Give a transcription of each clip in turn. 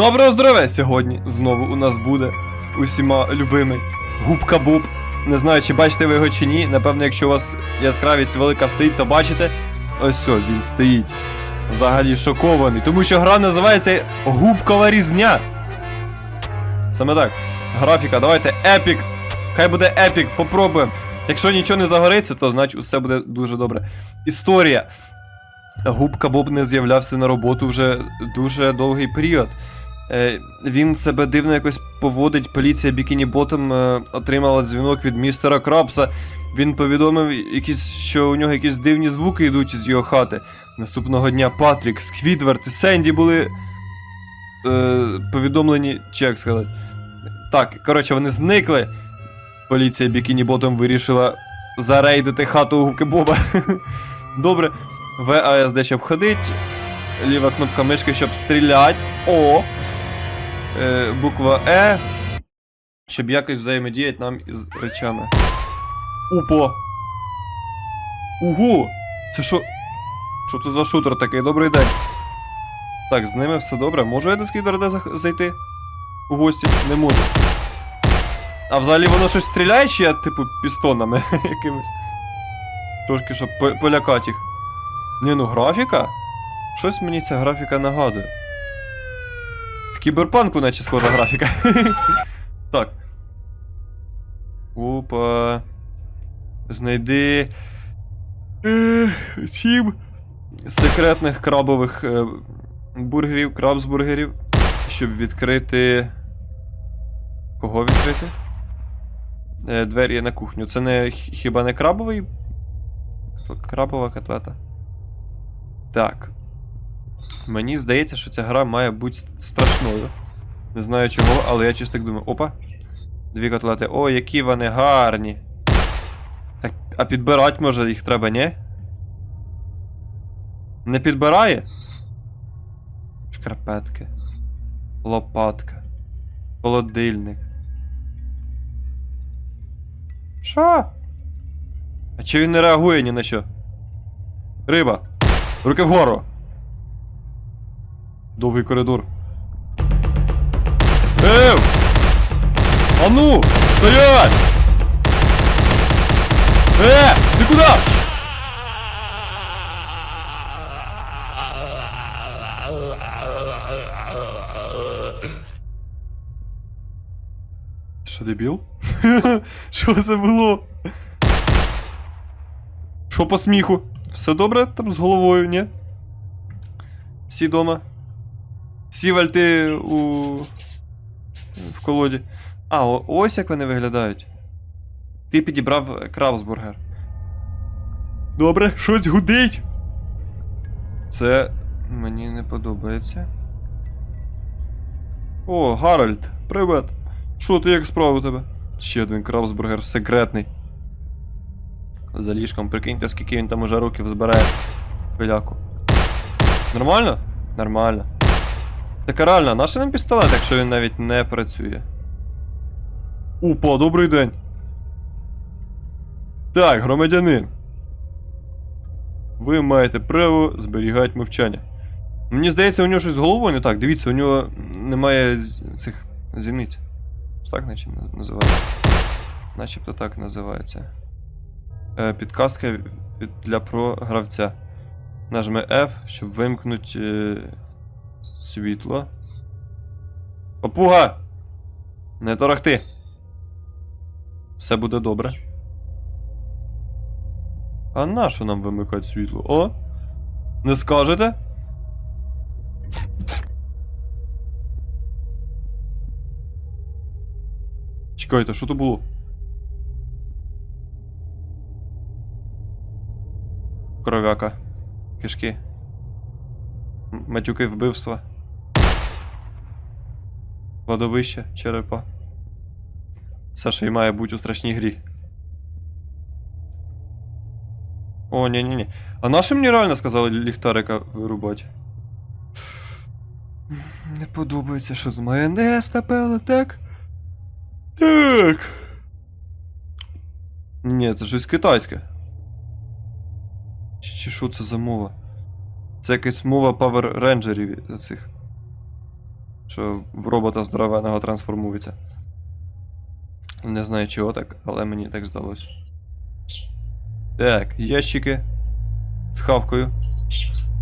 Доброго здоров'я! Сьогодні знову у нас буде усіма любимий губка Боб. Не знаю, чи бачите ви його чи ні. Напевно, якщо у вас яскравість велика стоїть, то бачите. Ось о, він стоїть. Взагалі шокований. Тому що гра називається Губкова різня. Саме так. Графіка, давайте епік. Хай буде епік, попробуємо. Якщо нічого не загориться, то значить усе буде дуже добре. Історія. Губка Боб не з'являвся на роботу вже дуже довгий період. Е, він себе дивно якось поводить. Поліція Бікіні Ботом е, отримала дзвінок від містера Крабса. Він повідомив, якісь, що у нього якісь дивні звуки йдуть із його хати. Наступного дня Патрік, Сквідвард і Сенді були е, повідомлені, чи як сказати. Так, коротше, вони зникли. Поліція Бікіні Ботом вирішила зарейдити хату у Губки Боба. Добре. ВАСД, щоб ходить. Ліва кнопка мишки, щоб стрілять. О. Е, буква Е. Щоб якось взаємодіяти нам із речами. Упо. Угу! Це що? Що це за шутер такий? Добрий день. Так, з ними все добре. Можу я до Скідерда зайти? У гості? Не можу. А взагалі воно щось стріляє, чи я, типу, пістонами якимись? Трошки, щоб полякати їх. Ні, ну графіка? Щось мені ця графіка нагадує. В кіберпанку, наче схожа графіка. так. Опа. Знайди. е, Сім секретних крабових е, бургерів, крабсбургерів. Щоб відкрити. Кого відкрити? Е, Двері на кухню. Це не хіба не крабовий? Крабова котлета. Так. Мені здається, що ця гра має бути страшною. Не знаю чого, але я чисто так думаю. Опа. Дві котлети. О, які вони гарні. Так, а підбирати може їх треба, ні? Не підбирає? Шкарпетки. Лопатка. Холодильник. Що? А чи він не реагує ні на що? Риба. Руки вгору. Довгий коридор. Ев! Ану! Стоять! Е! Ти куди? Що, дебіл? Що це було? Що по сміху? Все добре там з головою, ні? Всі дома? Всі вальти у. в колоді. А, ось як вони виглядають. Ти підібрав крабсбургер. Добре, щось гудить. Це мені не подобається. О, Гарольд, привет. Що ти як справа у тебе? Ще один крабсбургер секретний. За ліжком, прикиньте, скільки він там уже років збирає пиляку. Нормально? Нормально. Так реально, наш нам пістолет, якщо він навіть не працює. Опа, добрий день. Так, громадянин. Ви маєте право зберігати мовчання. Мені здається, у нього щось з головою не так. Дивіться, у нього немає цих зіниць. Так наче називається. Начебто так називається. Е, підказка для програвця. Нажми F, щоб вимкнути е, світло. Попуга! Не торохти! Все буде добре. А нащо нам вимикати світло? О? Не скажете? Чекайте, що то було? Кровяка. Кишки. Матюки вбивства. Кладовище черепа. Все, що й має бути у страшній грі. О, ні ні ні А нашим мені реально сказали ліхтарика вирубати? Не подобається, що тут майонез, напевно, так? Так. Ні, це щось китайське. Чи що це за мова? Це якась мова Power Рейнджерів цих. що в робота здоровеного трансформується. Не знаю чого так, але мені так здалося. Так, ящики з хавкою.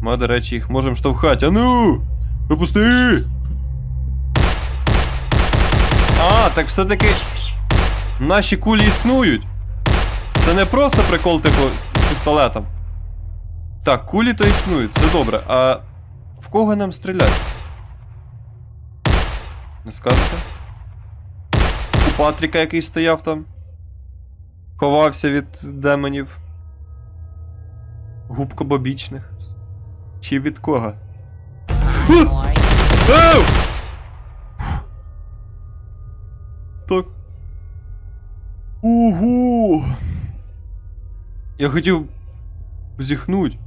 Ми, до речі, їх можемо штовхати. А ну! Пропусти! А, так все-таки наші кулі існують. Це не просто прикол, типу, з пістолетом. Так, кулі то існують, це добре. А в кого нам стріляти? Не скажете? У Патріка, який стояв там. Ховався від демонів. Губкобобічних. Чи від кого? Так. Ого! Я хотів зіхнуть.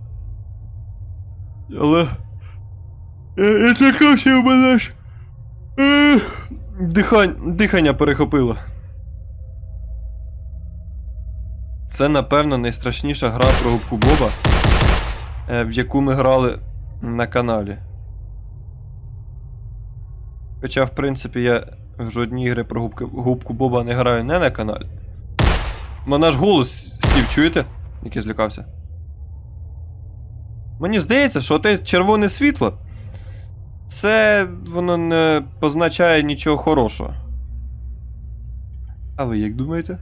Але. Я, я чекався у мене. Е, Дихань, дихання перехопило. Це, напевно, найстрашніша гра про губку Боба, е, в яку ми грали на каналі. Хоча, в принципі, я в жодні ігри про губки, губку Боба не граю не на каналі. Мене ж голос сів, чуєте? Який злякався. Мені здається, що те червоне світло. Це воно не позначає нічого хорошого. А ви як думаєте?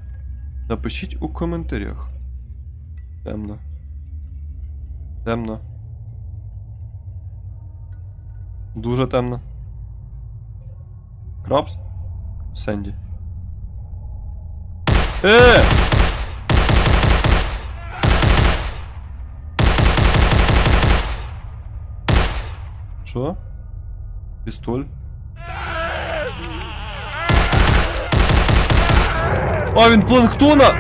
Напишіть у коментарях. Темно. Темно. Дуже темно. Крабс? Сенді. Е! Що? Пістоль? А, він планктона!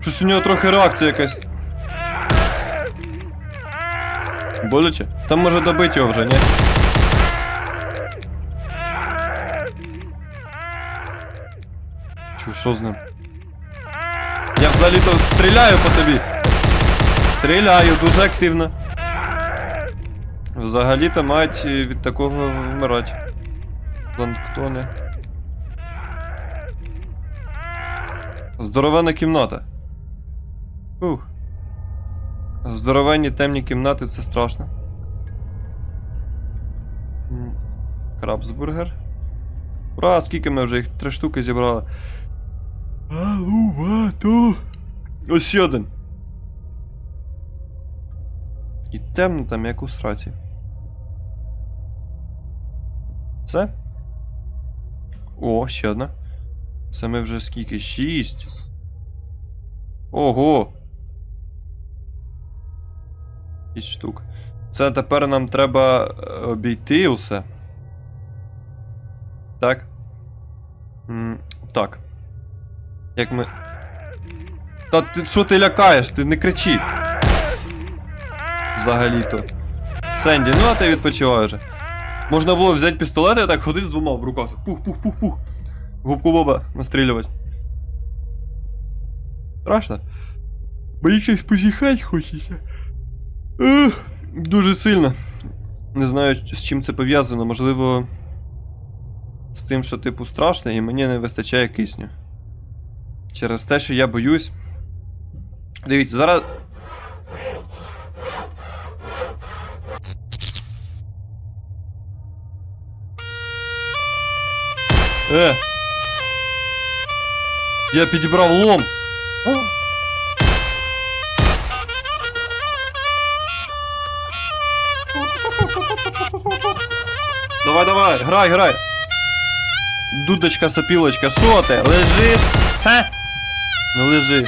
Щось у нього трохи реакція якась. Боляче? Там може добити його вже, ні? Чу, що з ним? Я взагалі-то стріляю по тобі. Стріляю дуже активно. Взагалі-то мають е, від такого вмирати. Планктони. Здоровена кімната. Ух. Здоровенні темні кімнати це страшно. Крабсбургер. Ура, скільки ми вже їх три штуки зібрали. Алувато. Ось один. І темно там, як у сраці. Все? О, ще одна. Це ми вже скільки? Шість. Ого. Шість штук. Це тепер нам треба е, обійти усе. Так. М, так. Як ми. Та ти що ти лякаєш? Ти не кричи. Взагалі-то. Сенді, ну а ти відпочивай вже. Можна було взяти пістолет і так ходити з двома в руках. Пух-пух-пух-пух. Губку Боба настрілювати. Страшно? Мені щось позіхать хочеться. Ех, дуже сильно. Не знаю, з чим це пов'язано. Можливо. З тим, що типу страшно, і мені не вистачає кисню. Через те, що я боюсь. Дивіться, зараз. Е! Я підібрав лом. Давай, давай, грай, грай. Дудочка, сопілочка, що ти? Лежиш? Ха? Ну лежи.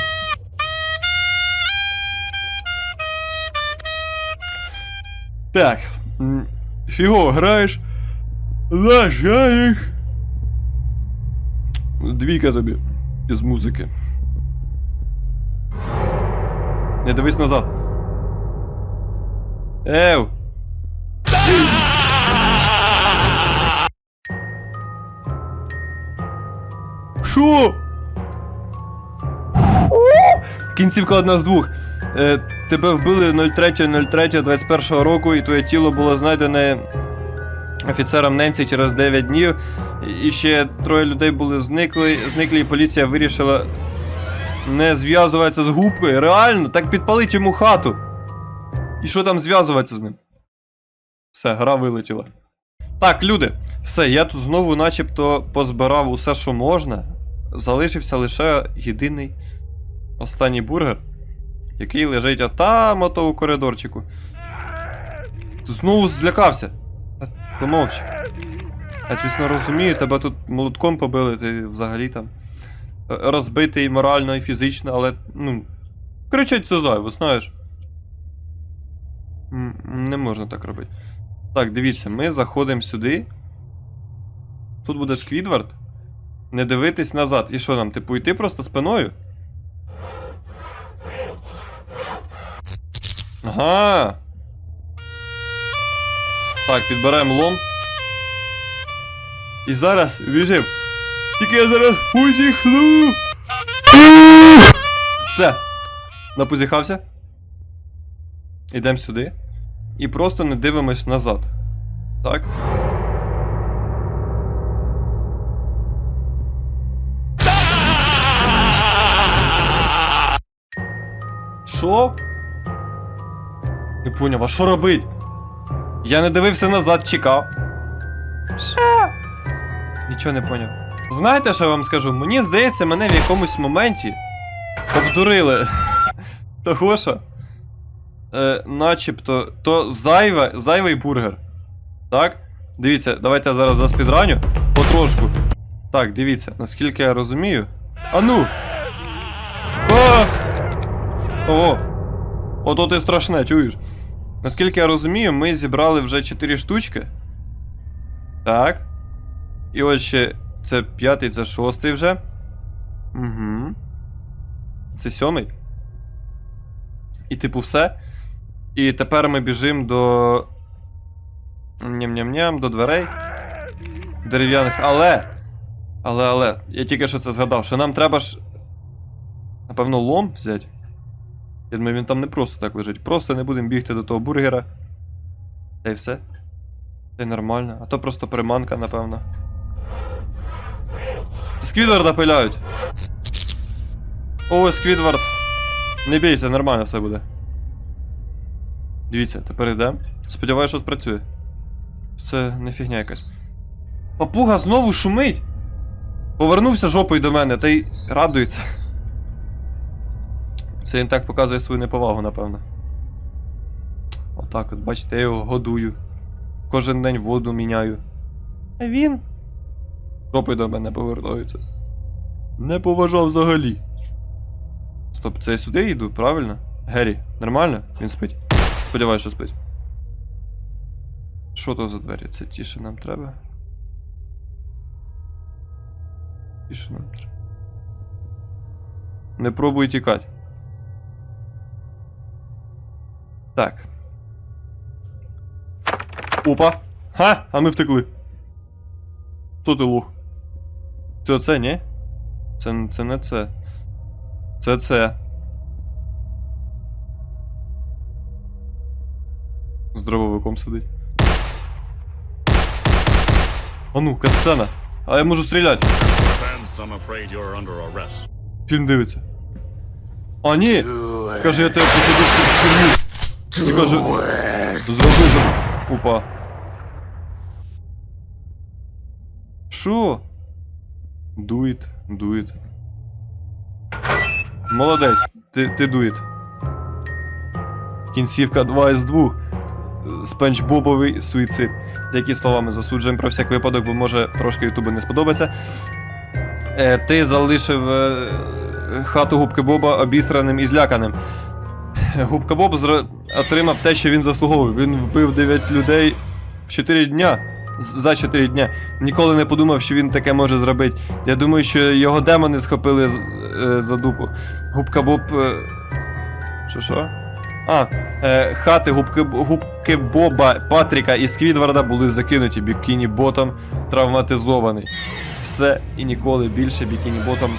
Так. м, Фіго, граєш? Лажаєш. Двійка тобі із музики. Не дивись назад. Ев! Що? Кінцівка одна з двох. Е, тебе вбили 03.03.21 року, і твоє тіло було знайдене офіцером Ненсі через 9 днів. І ще троє людей були зникли, зникли, і поліція вирішила не зв'язуватися з губкою. Реально, так підпалить йому хату. І що там зв'язуватися з ним? Все, гра вилетіла. Так, люди, все, я тут знову начебто позбирав усе, що можна. Залишився лише єдиний останній бургер, який лежить отам ото у коридорчику. Знову злякався. Помовч. Я звісно розумію, тебе тут молотком побили, ти взагалі там е, розбитий морально і фізично, але, ну. Кричать це зайво, знаєш. Не можна так робити. Так, дивіться, ми заходимо сюди. Тут буде Сквідвард. Не дивитись назад. І що нам, типу, йти просто спиною? Ага. Так, підбираємо лом. І зараз біжим. Тільки я зараз позіхну. Все. Напозіхався. Ідемо сюди. І просто не дивимось назад. Так? Що? Не поняв, а що робить? Я не дивився назад, чекав. Що? Нічого не поняв. Знаєте, що я вам скажу? Мені здається, мене в якомусь моменті обдурили. Того що? Е, начебто, то зайве, зайвий бургер. Так? Дивіться, давайте я зараз заспідраню. Потрошку. Так, дивіться, наскільки я розумію. А ну! О! Ото ти страшне, чуєш? Наскільки я розумію, ми зібрали вже 4 штучки. Так. І ось ще це п'ятий, це шостий вже. Угу. Це сьомий. І типу все. І тепер ми біжимо до. Ням-ням-ням, до дверей. Дерев'яних. Але. Але, але. Я тільки що це згадав, що нам треба ж. Напевно, лом взяти. Я думаю, він там не просто так лежить. Просто не будемо бігти до того бургера. Та й все. Й нормально. А то просто приманка, напевно. Сквідварда пиляють. О, Сквідвард. Не бійся, нормально все буде. Дивіться, тепер йдемо. Сподіваюся, що спрацює. Це не фігня якась. Папуга знову шумить. Повернувся жопою до мене та й радується. Це він так показує свою неповагу, напевно. Отак от, бачите, я його годую. Кожен день воду міняю. А він. Жопою до мене повертається. Не поважав взагалі. Стоп, це я сюди йду, правильно? Геррі, нормально? Він спить. Сподіваюся, що спить. Що то за двері? Це ті, що нам треба. Ті, що нам треба. Не пробуй тікати. Так. Опа! Ха! А ми втекли. Хто ти лох? Це це, ні? Це, це не це. Це це. З дробовиком сидить. А ну, катсцена. А я можу стріляти. Defense, I'm afraid you're under arrest. Фільм дивиться. А ні! Каже, я тебе посадив в тюрму. Це каже. Зроби же. Опа. Що? Дует, дует. Молодець, ти, ти дует. Кінцівка 2 із 2. Спенч Бобовий суїцид. Які словами засуджуємо про всяк випадок, бо може трошки Ютубу не сподобається. Е, ти залишив е, хату губки Боба обістраним і зляканим. Губка Боб зра... отримав те, що він заслуговував. Він вбив 9 людей в 4 дня. За 4 дня. Ніколи не подумав, що він таке може зробити. Я думаю, що його демони схопили е, за дупу. Губка Боб. Е... Що що? А, е, хати губки, губки Боба, Патріка і Сквідварда були закинуті. Бікіні Ботом травматизований. Все і ніколи більше Бікіні Ботом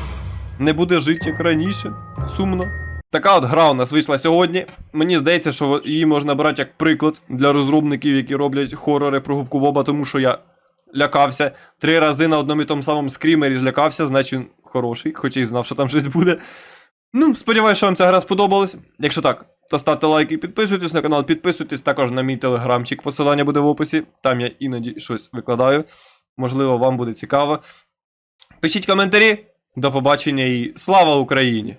не буде жити як раніше. Сумно. Така от гра у нас вийшла сьогодні. Мені здається, що її можна брати як приклад для розробників, які роблять хорори про губку Боба, тому що я лякався. Три рази на одному і тому самому скрімері злякався, значить він хороший, хоча й знав, що там щось буде. Ну, сподіваюся, що вам ця гра сподобалась. Якщо так, то ставте лайки, підписуйтесь на канал, підписуйтесь також на мій телеграмчик, посилання буде в описі. Там я іноді щось викладаю. Можливо, вам буде цікаво. Пишіть коментарі. До побачення і слава Україні!